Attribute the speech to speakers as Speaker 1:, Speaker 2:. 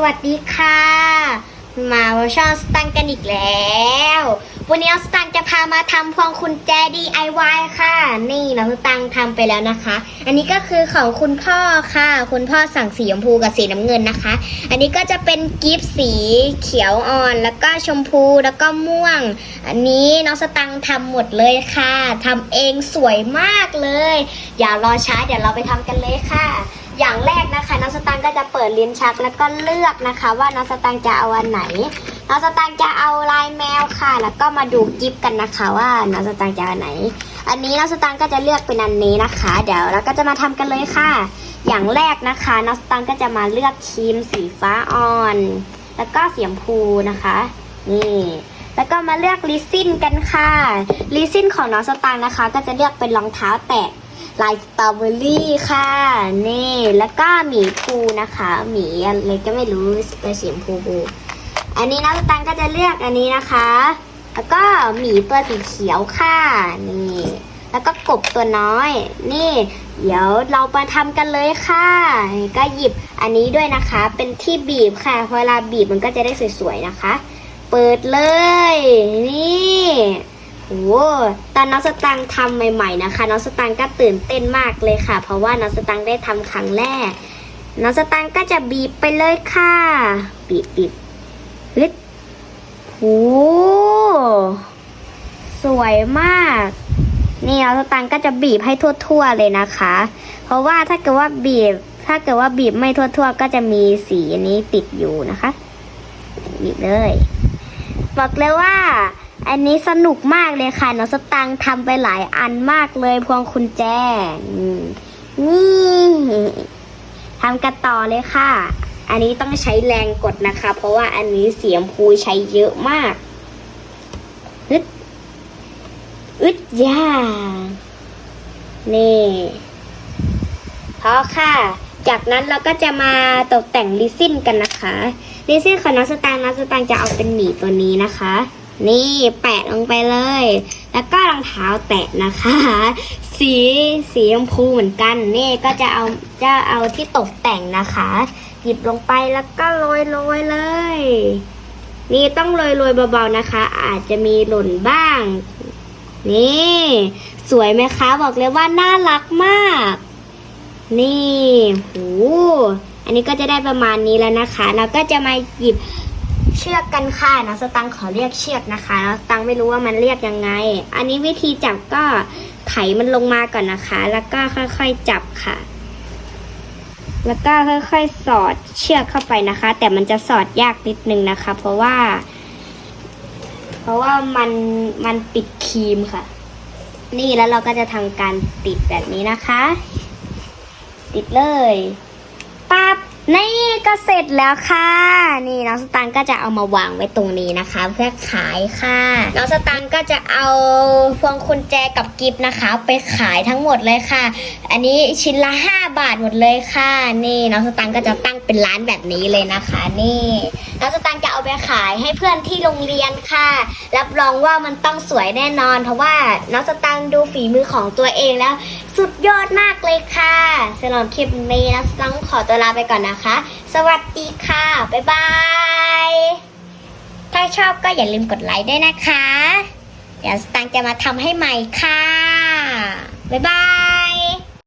Speaker 1: สวัสดีค่ะมาว่าช่องสตังกันอีกแล้ว วันนี้สตังจะพามาทำพวงกุญแจ DIY ค่ะ นี่น้องสตังทำไปแล้วนะคะ อันนี้ก็คือของคุณพ่อค่ะ คุณพ่อสั่งสีชมพูกับสีน้ำเงินนะคะ อันนี้ก็จะเป็นกิฟต์สีเขียวอ่อน แล้วก็ชมพูแล้วก็ม่วง อันนี้น้องสตังทำหมดเลยค่ะทำเองสวยมากเลย อย่ารอช้าเดี๋ยวเราไปทำกันเลยค่ะ อย่างแรกนะคะน้องสตังค์ก็จะเปิดลิ้นชักแล้วก็เลือกนะคะ ว่าน้องสตังค์จะเอาอันไหนน้องสตังค์จะเอาลายแมวค่ะ แล้วก็มาดูกิฟต์กันนะคะ ว่าน้องสตังค์จะเอาอันไหน อันนี้น้องสตังค์ก็จะเลือกเป็นอันนี้นะคะ เดี๋ยวเราก็จะมาทำกันเลยค่ะ อย่างแรกนะคะน้องสตังค์ก็จะมาเลือกครีมสีฟ้าอ่อน แล้วก็เสีชมพูนะคะนี่แล้วก็มาเลือกลิซินกันค่ะลิซินของน้องสตางค์นะคะ ก็จะเลือกเป็นรองเท้าแตะ ลายสตรอเบอรี่ค่ะ นี่แล้วก็หมีภูนะคะหมีอะไรก็ไม่รู้ตัวสีชมพูอันนี้น้องตางก็จะเลือกอันนี้นะคะ แล้วก็หมีตัวสีเขียวค่ะ นี่ แล้วก็กบตัวน้อย นี่ เดี๋ยวเรามาทำกันเลยค่ะ ก็หยิบอันนี้ด้วยนะคะ เป็นที่บีบค่ะเวลาบีบมันก็จะได้สวยๆนะคะ เปิดเลย นี่ โอ้ตอนน้องสตังทำใหม่ๆนะคะ น้องสตังก็ตื่นเต้นมากเลยค่ะ เพราะว่าน้องสตังได้ทำครั้งแรก น้องสตังก็จะบีบไปเลยค่ะ บีบบีบฮึดโอ้สวยมาก นี่น้องสตังก็จะบีบให้ทั่วๆเลยนะคะ เพราะว่าถ้าเกิดว่าบีบ ถ้าเกิดว่าบีบไม่ทั่วๆ ก็จะมีสีนี้ติดอยู่นะคะ บีบเลย บอกเลยว่า อันนี้สนุกมากเลยค่ะน้องสตังทำไปหลายอันมากเลยพวงคุณแจอืมนี่ทำกันต่อเลยค่ะ อันนี้ต้องใช้แรงกดนะคะ เพราะว่าอันนี้เสียงพูใช้เยอะมากอึดอึดยานี่พอค่ะ จากนั้นเราก็จะมาตกแต่งลิซินกันนะคะลิซินของน้องสตางค์น้องสตางค์จะเอาเป็นหมีตัวนี้นะคะ นี่แปะลงไปเลย แล้วก็รองเท้าแตะนะคะ สีสีชมพูเหมือนกัน นี่ก็จะเอาจะเอาที่ตกแต่งนะคะ หยิบลงไปแล้วก็โรยโรยเลย นี่ต้องโรยโรยเบาๆนะคะ อาจจะมีหล่นบ้าง นี่ สวยไหมคะ บอกเลยว่าน่ารักมาก นี่โหอันนี้ก็จะได้ประมาณนี้แล้วนะคะ เราก็จะมาหยิบ เชือกกันค่ะน้องสตังขอเรียกเชือกนะคะน้องสตังไม่รู้ว่ามันเรียกยังไง อันนี้วิธีจับก็ไถมันลงมาก่อนนะคะ แล้วก็ค่อยๆจับค่ะ แล้วก็ค่อยๆ สอดเชือกเข้าไปนะคะ แต่มันจะสอดยากนิดนึงนะคะ เพราะว่า เพราะว่ามันมันปิดครีมค่ะ นี่แล้วเราก็จะทำการติดแบบนี้นะคะ ติดเลย นี่ก็เสร็จแล้วค่ะ นี่น้องสตังค์ก็จะเอามาวางไว้ตรงนี้นะคะ เพื่อขายค่ะน้องสตังค์ก็จะเอาพวงคุณแจกับกิฟต์นะคะ ไปขายทั้งหมดเลยค่ะ อันนี้ชิ้นละ 5 บาทหมดเลยค่ะ นี่น้องสตังค์ก็จะตั้ง เป็นร้านแบบนี้เลยนะคะ นี่น้องสตังค์จะเอาไปขายให้เพื่อนที่โรงเรียนค่ะ รับรองว่ามันต้องสวยแน่นอน เพราะว่าน้องสตังค์ดูฝีมือของตัวเองแล้ว สุดยอดมากเลยค่ะสำหรับคลิปนี้นะต้องขอตัวลาไปก่อนนะคะ สวัสดีค่ะบ๊ายบายถ้าชอบก็อย่าลืมกดไลค์ด้วยนะคะ เดี๋ยวสตังค์จะมาทำให้ใหม่ค่ะบ๊ายบาย